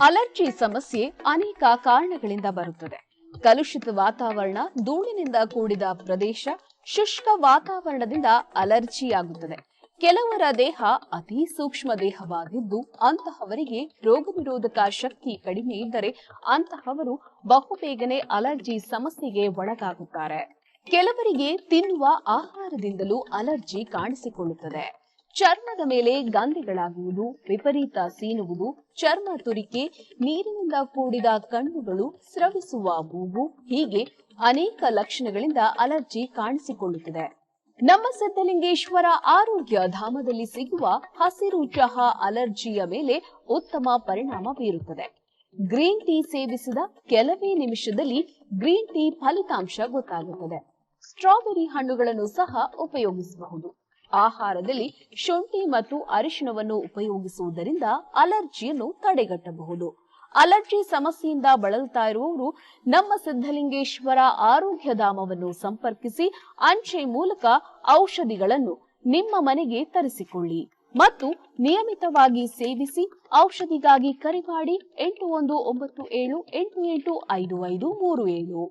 Allergy ಸಮಸ್ಯೆ ಅನೇಕ ಕಾರಣಗಳಿಂದ ಬರುತ್ತದೆ. ಕಲುಷಿತ ವಾತಾವರಣ, ಧೂಳಿನಿಂದ ಕೂಡಿದ ಪ್ರದೇಶ, ಶುಷ್ಕ ವಾತಾವರಣದಿಂದ ಅಲರ್ಜಿಯಾಗುತ್ತದೆ. ಕೆಲವರ ದೇಹ ಅತಿ ಸೂಕ್ಷ್ಮ ದೇಹವಾಗಿದ್ದು, ಅಂತಹವರಿಗೆ ರೋಗ ನಿರೋಧಕ ಶಕ್ತಿ ಕಡಿಮೆ ಇದ್ದರೆ ಅಂತಹವರು ಬಹುಬೇಗನೆ ಅಲರ್ಜಿ ಸಮಸ್ಯೆಗೆ ಒಳಗಾಗುತ್ತಾರೆ. ಕೆಲವರಿಗೆ ತಿನ್ನುವ ಆಹಾರದಿಂದಲೂ ಅಲರ್ಜಿ ಕಾಣಿಸಿಕೊಳ್ಳುತ್ತದೆ. ಚರ್ಮದ ಮೇಲೆ ಗಾಂಧಿಗಳಾಗುವುದು, ವಿಪರೀತ ಸೀನುವುದು, ಚರ್ಮ ತುರಿಕೆ, ನೀರಿನಿಂದ ಕೂಡಿದ ಕಣ್ಣುಗಳು ಸ್ರವಿಸುವ ಮೂಗು, ಹೀಗೆ ಅನೇಕ ಲಕ್ಷಣಗಳಿಂದ ಅಲರ್ಜಿ ಕಾಣಿಸಿಕೊಳ್ಳುತ್ತದೆ. ನಮ್ಮ ಸಿದ್ದಲಿಂಗೇಶ್ವರ ಆರೋಗ್ಯ ಧಾಮದಲ್ಲಿ ಸಿಗುವ ಹಸಿರು ಚಹಾ ಅಲರ್ಜಿಯ ಮೇಲೆ ಉತ್ತಮ ಪರಿಣಾಮ ಬೀರುತ್ತದೆ. ಗ್ರೀನ್ ಟೀ ಸೇವಿಸಿದ ಕೆಲವೇ ನಿಮಿಷದಲ್ಲಿ ಗ್ರೀನ್ ಟೀ ಫಲಿತಾಂಶ ಗೊತ್ತಾಗುತ್ತದೆ. ಸ್ಟ್ರಾಬೆರಿ ಹಣ್ಣುಗಳನ್ನು ಸಹ ಉಪಯೋಗಿಸಬಹುದು. ಆಹಾರದಲ್ಲಿ ಶುಂಠಿ ಮತ್ತು ಅರಿಶಿನವನ್ನು ಉಪಯೋಗಿಸುವುದರಿಂದ ಅಲರ್ಜಿಯನ್ನು ತಡೆಗಟ್ಟಬಹುದು. ಅಲರ್ಜಿ ಸಮಸ್ಯೆಯಿಂದ ಬಳಲುತ್ತಾ ಇರುವವರು ನಮ್ಮ ಸಿದ್ಧಲಿಂಗೇಶ್ವರ ಆರೋಗ್ಯ ಧಾಮವನ್ನು ಸಂಪರ್ಕಿಸಿ ಅಂಚೆ ಮೂಲಕ ಔಷಧಿಗಳನ್ನು ನಿಮ್ಮ ಮನೆಗೆ ತರಿಸಿಕೊಳ್ಳಿ ಮತ್ತು ನಿಯಮಿತವಾಗಿ ಸೇವಿಸಿ ಔಷಧಿಗಾಗಿ ಕರೆ ಮಾಡಿ ಎಂಟು ಒಂದು ಒಂಬತ್ತು ಏಳು ಎಂಟು ಎಂಟು ಐದು ಐದು ಮೂರು ಏಳು.